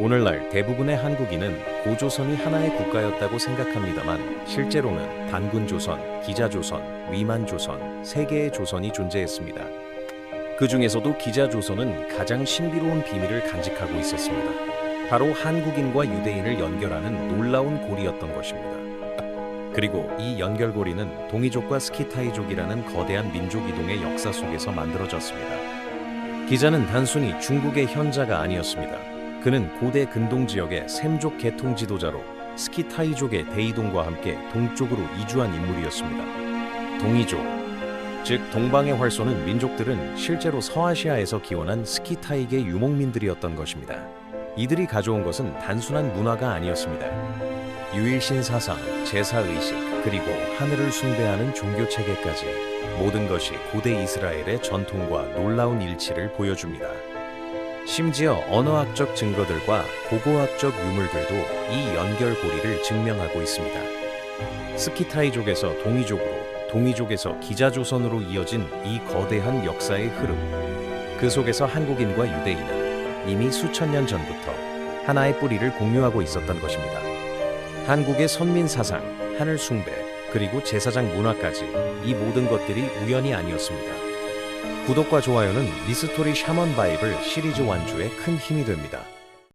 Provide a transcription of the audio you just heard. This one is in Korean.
오늘날 대부분의 한국인은 고조선이 하나의 국가였다고 생각합니다만 실제로는 단군 조선, 기자 조선, 위만 조선 세 개의 조선이 존재했습니다. 그 중에서도 기자 조선은 가장 신비로운 비밀을 간직하고 있었습니다. 바로 한국인과 유대인을 연결하는 놀라운 고리였던 것입니다. 그리고 이 연결고리는 동이족과 스키타이족이라는 거대한 민족 이동의 역사 속에서 만들어졌습니다. 기자는 단순히 중국의 현자가 아니었습니다. 그는 고대 근동 지역의 샘족 계통 지도자로 스키타이족의 대이동과 함께 동쪽으로 이주한 인물이었습니다. 동이족, 즉 동방의 활쏘는 민족들은 실제로 서아시아에서 기원한 스키타이계 유목민들이었던 것입니다. 이들이 가져온 것은 단순한 문화가 아니었습니다. 유일신 사상, 제사 의식, 그리고 하늘을 숭배하는 종교 체계까지 모든 것이 고대 이스라엘의 전통과 놀라운 일치를 보여줍니다. 심지어 언어학적 증거들과 고고학적 유물들도 이 연결고리를 증명하고 있습니다. 스키타이족에서 동이족으로, 동이족에서 기자조선으로 이어진 이 거대한 역사의 흐름. 그 속에서 한국인과 유대인은 이미 수천 년 전부터 하나의 뿌리를 공유하고 있었던 것입니다. 한국의 선민 사상, 하늘 숭배, 그리고 제사장 문화까지 이 모든 것들이 우연이 아니었습니다. 구독과 좋아요는 미스토리 샤먼 바이블 시리즈 완주에 큰 힘이 됩니다.